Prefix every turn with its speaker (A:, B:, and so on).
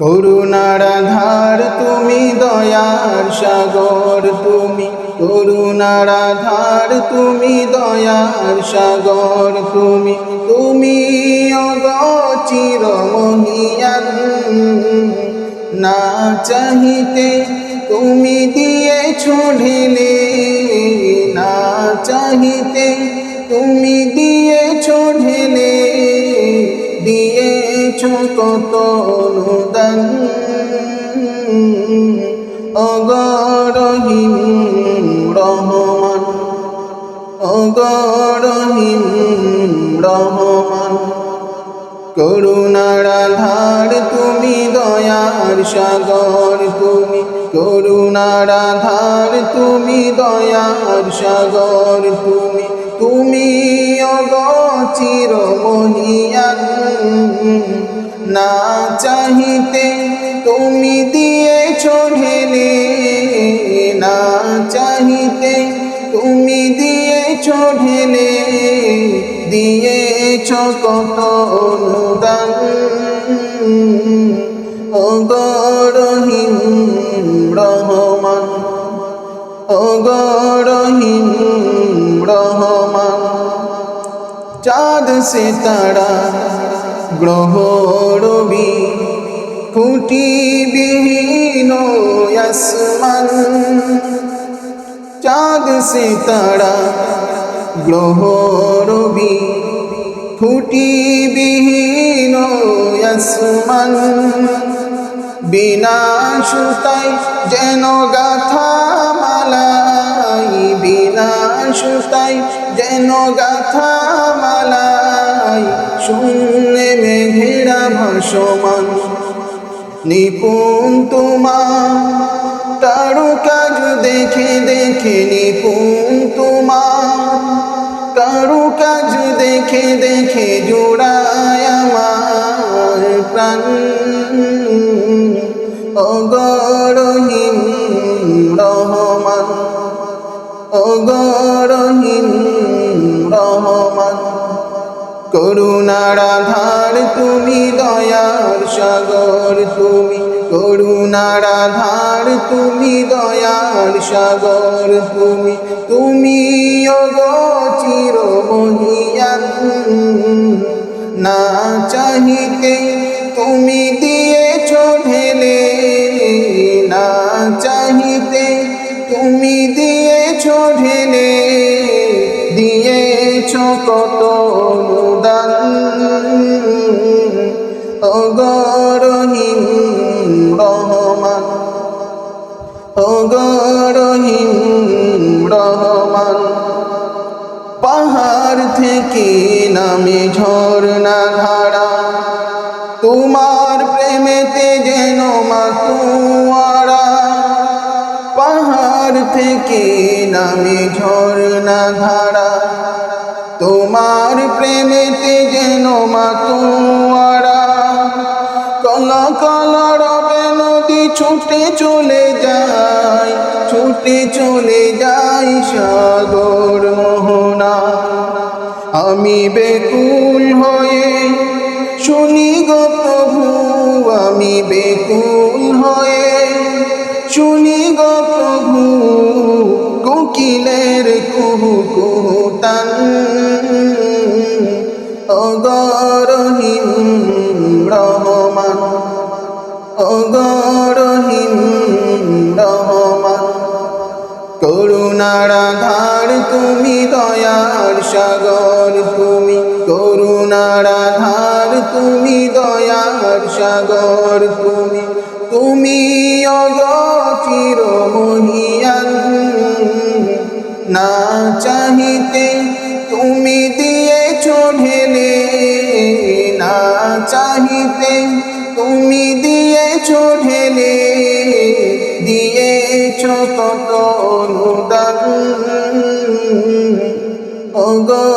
A: করুণার আধার তুমি দয়ার সাগর, তুমি করুণার আধার তুমি দয়ার সাগর, তুমি তুমি অগচির মহিয়ান না চাহিতে তুমি দিয়েছ ঢেলে, না চাহিতে কত অনুদান অগরহিম রহমান অগরহিম রহমান। করুণার আধার তুমি দয়ার সাগর, তুমি করুণার আধার তুমি দয়ার সাগর, তুমি তুমি অগচির মহিয়ান না চাহিতে তুমি দিয়েছ ঢেলে, না চাহিতে তুমি দিয়েছ ঢেলে, দিয়েছ কত অনুদান। অগরহিম রহমান অগরহিম রহমান, চাঁদ সে তারা গ্রহ রবি খুঁটি বিহীন আসমান। চাঁদ সে তারা গ্রহ রবি খুঁটি বিহীন আসমান। বিনা সুতাই যেন গাথা মালাই, বিনা সুতাই যেন গাথা মালাই মেঘেরা ভাসমান নিপুণ তোমা তারু কাজ দেখে দেখে নিপুণ তোমা তারু কাজ দেখে দেখে জোড়ায় আমার প্রাণ। করুণার আধার তুমি দয়ার সাগর, তুমি করুণার আধার তুমি দয়ার সাগর, তুমি তুমি মহিয়ান না চাহিতে তুমি দিয়েছ ঢেলে, না চাহিতে অগরহিম রহমান। পাহাড় থেকে নামে ঝর্ণা ধারা। তোমার প্রেমেতে যেন মাতুয়ারা। পাহাড় থেকে নামে ঝর্ণা ধারা। তোমার প্রেমেতে যেন মাতুয়ারা। কল কল রবে নদী ছুটে চলে যায়। ছুটে চলে যায় সাগর মোহনা। আমি বেকুল হয়ে শুনি গো আমি বেকুল হয়ে শুনি গো প্রভু, কোকিলের কুহু কুহু টান অগরহিম রহমান অগরহিম করুণার আধার তুমি দয়ার সাগর, তুমি করুণার আধার তুমি দয়ার সাগর, তুমি তুমি অগচির না চাহিতে তুমি দিয়েছ ঢেলে, না চাহিতে তুমি দিয়েছ ঢেলে দিয়েছ কত অনুদান। অগরহিম